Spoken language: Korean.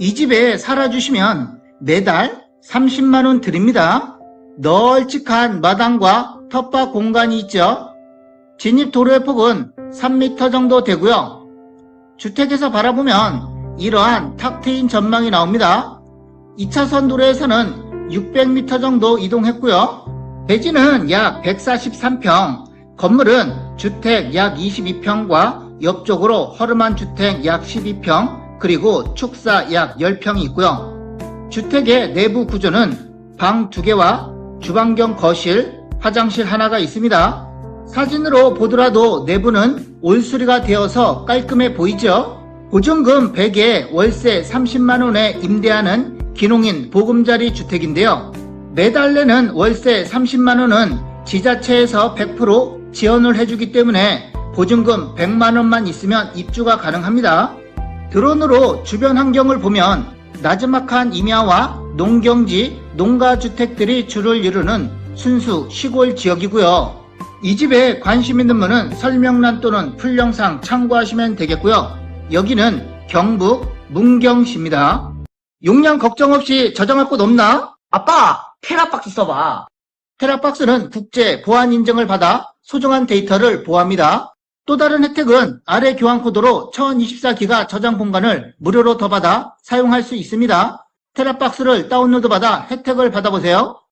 이 집에 살아주시면 매달 30만원 드립니다. 널찍한 마당과 텃밭 공간이 있죠. 진입 도로의 폭은 3m 정도 되고요. 주택에서 바라보면 이러한 탁 트인 전망이 나옵니다. 2차선 도로에서는 600m 정도 이동했고요. 대지는 약 143평, 건물은 주택 약 22평과 옆쪽으로 허름한 주택 약 12평, 그리고 축사 약 10평이 있고요. 주택의 내부 구조는 방 2개와 주방경 거실, 화장실 하나가 있습니다. 사진으로 보더라도 내부는 올수리가 되어서 깔끔해 보이죠? 보증금 100에 월세 30만원에 임대하는 기농인 보금자리 주택인데요. 매달 내는 월세 30만원은 지자체에서 100% 지원을 해주기 때문에 보증금 100만원만 있으면 입주가 가능합니다. 드론으로 주변 환경을 보면 나지막한 임야와 농경지, 농가주택들이 주를 이루는 순수 시골 지역이고요. 이 집에 관심 있는 분은 설명란 또는 풀영상 참고하시면 되겠고요. 여기는 경북 문경시입니다. 용량 걱정 없이 저장할 곳 없나? 아빠, 테라박스 써봐. 테라박스는 국제 보안 인증을 받아 소중한 데이터를 보호합니다. 또 다른 혜택은 아래 교환 코드로 1024기가 저장 공간을 무료로 더 받아 사용할 수 있습니다. 테라박스를 다운로드 받아 혜택을 받아보세요.